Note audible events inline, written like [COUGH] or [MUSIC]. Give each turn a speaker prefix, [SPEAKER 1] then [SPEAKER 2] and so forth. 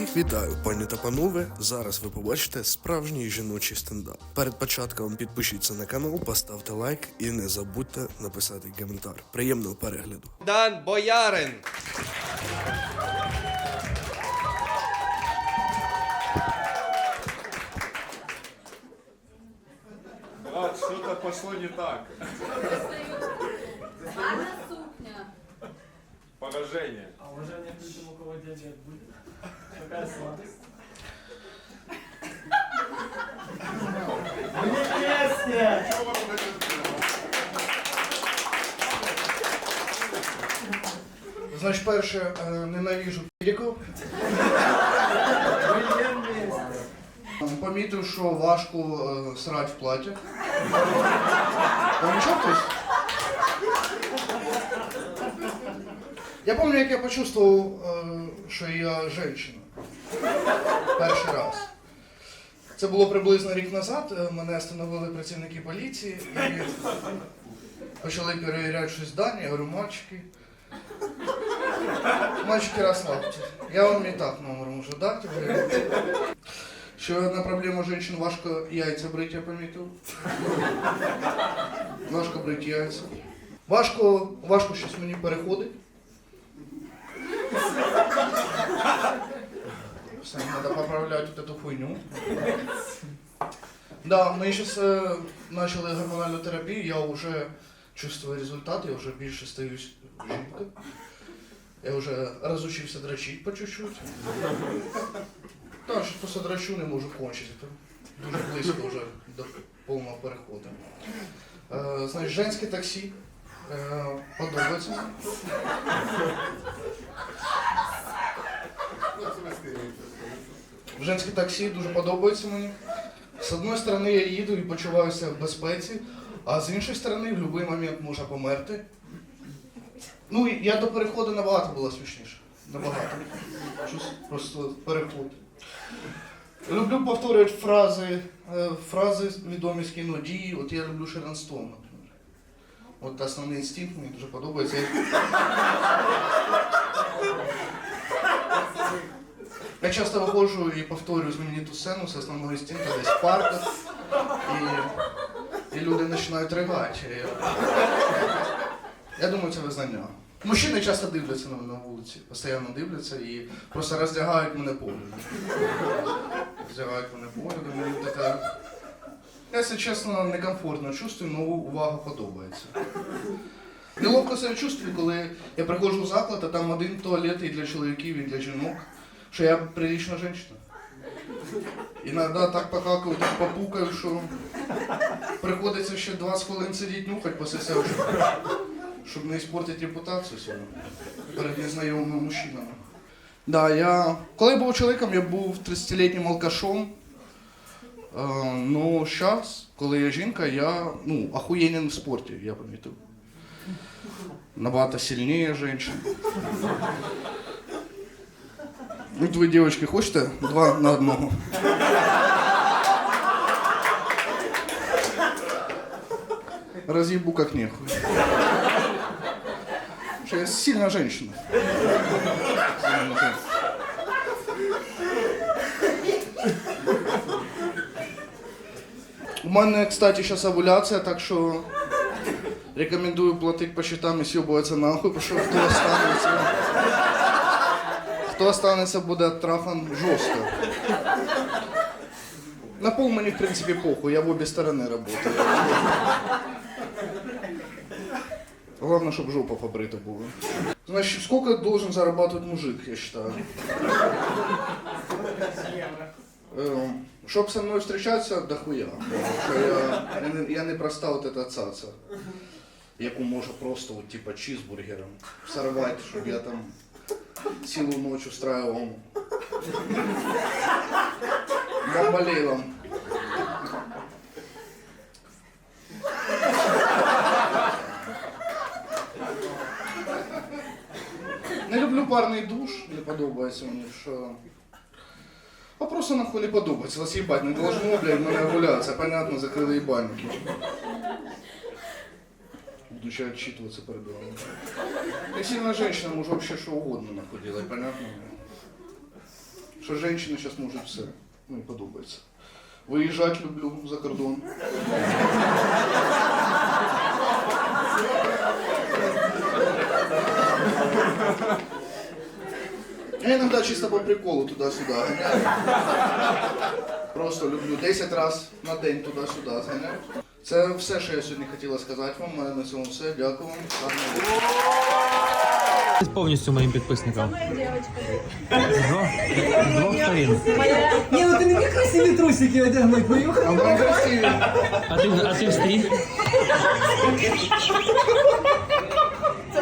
[SPEAKER 1] Всіх вітаю, пані та панове. Зараз ви побачите справжній жіночий стендап. Перед початком підпишіться на канал, поставте лайк і не забудьте написати коментар. Приємного перегляду.
[SPEAKER 2] Дан Боярин.
[SPEAKER 3] Брат, что-то пошло не так.
[SPEAKER 4] Гарна сукня.
[SPEAKER 3] Поражение.
[SPEAKER 5] А уважение к людям, у кого диабет будет? Какая сладость? Мне песня!
[SPEAKER 6] Значить, перше, ненавижу.
[SPEAKER 5] Мне вместе.
[SPEAKER 6] Помітив, що важко е, срать в платі. Я пам'ятаю, як я почувствував, е, що я жінка. Перший раз. Це було приблизно рік назад. Е, Мене встановили працівники поліції і почали перевіряти щось здані. Я говорю, мальчики. Мальчики, расслабьтесь. Я вам і так номер можу дати. Ще одна проблема жінок важко яйця брити, я помітив. Важко брити яйця. Важко, важко щось мені переходить. Все, треба поправляти вот эту хуйню. Да, ми е, почали гормональну терапію, я вже чувствую результат, я вже більше стаю жінкою. Я вже разучився дрочити по чуть-чуть. Так, що просто драчу не можу кончити. Дуже близько вже до повного переходу. Е, значить, женське таксі. Е, подобається. Женське таксі дуже подобається мені. З одної сторони я їду і почуваюся в безпеці, а з іншої сторони в будь-який момент можна померти. Ну, я до переходу набагато було смішніше. Набагато. Щось просто переход. Люблю повторювати фрази, е, фрази відомі з кіно дії. От я люблю Шерон Стоун, наприклад. От основний інстинкт мені дуже подобається. Я часто виходжу і повторюю знамениту сцену з основного інстинкту десь в парках. І, і люди починають ригати. Я, думаю, це визнання. Мужчини часто дивляться на мене на вулиці, постійно дивляться і просто роздягають мене поглядом. Роздягають мене поглядом, мені таке. Я, якщо чесно, некомфортно чувствую, але увага подобається. Неловко себе чувствую, коли я приходжу в заклад, а там один туалет і для чоловіків, і для жінок, що я прилична жінка. Іноді так покакаю, так попукаю, що приходиться ще 20 хвилин сидіти нюхать після себе, щоб, не іспортити репутацію свою перед незнайомими мужчинами. Да, я... Коли я був чоловіком, я був 30-літнім алкашом. Е, ну, зараз, коли я жінка, я ну, охуєнен в спорті, я помітив. Набагато сильніше жінчин. Вот вы, девочки, хочете два на одного? Разъебу как нехуй. Что я сильная женщина. Сильная женщина. У мене, кстати, зараз овуляція, так що рекомендую платити по счетам і сьобуватися нахуй, тому що хто останеться. Хто останеться, буде трахан жорстко. На пол мені, в принципі, похуй, я в обе сторони працюю. Главное, щоб жопа побрита була. Значит, сколько должен зарабатывать мужик, я считаю? Ем, Щоб со мною зустрічатися, дохуя. Що я, я, не, я проста от эта цаца, яку може просто от, типа чизбургером сорвати, щоб я там цілу ночь устраивал бомболейлом. Не люблю парний душ, не подобається мені, що. А просто нахуй не подобається. Вас їбать, не должно, блядь, мене гуляться, понятно, закрили їбальники. Буду ще отчитываться перед вами. Я сильная женщина, может вообще что угодно нахуй делать, понятно? що жінки зараз можуть все. Мені подобається. Виїжджати люблю за кордон. Я іноді чисто по приколу туди-сюди ганяю. Просто люблю 10 разів на день туди-сюди зганяю. Це все, що я сьогодні хотіла сказати вам. У мене на цьому все. Дякую вам.
[SPEAKER 2] Повністю моїм підписникам. З двох, сторін.
[SPEAKER 4] Ні, ну ти не міг красиві трусики одягнути, поїхав.
[SPEAKER 6] А.
[SPEAKER 2] А ти, а ти встиг? [LAUGHS]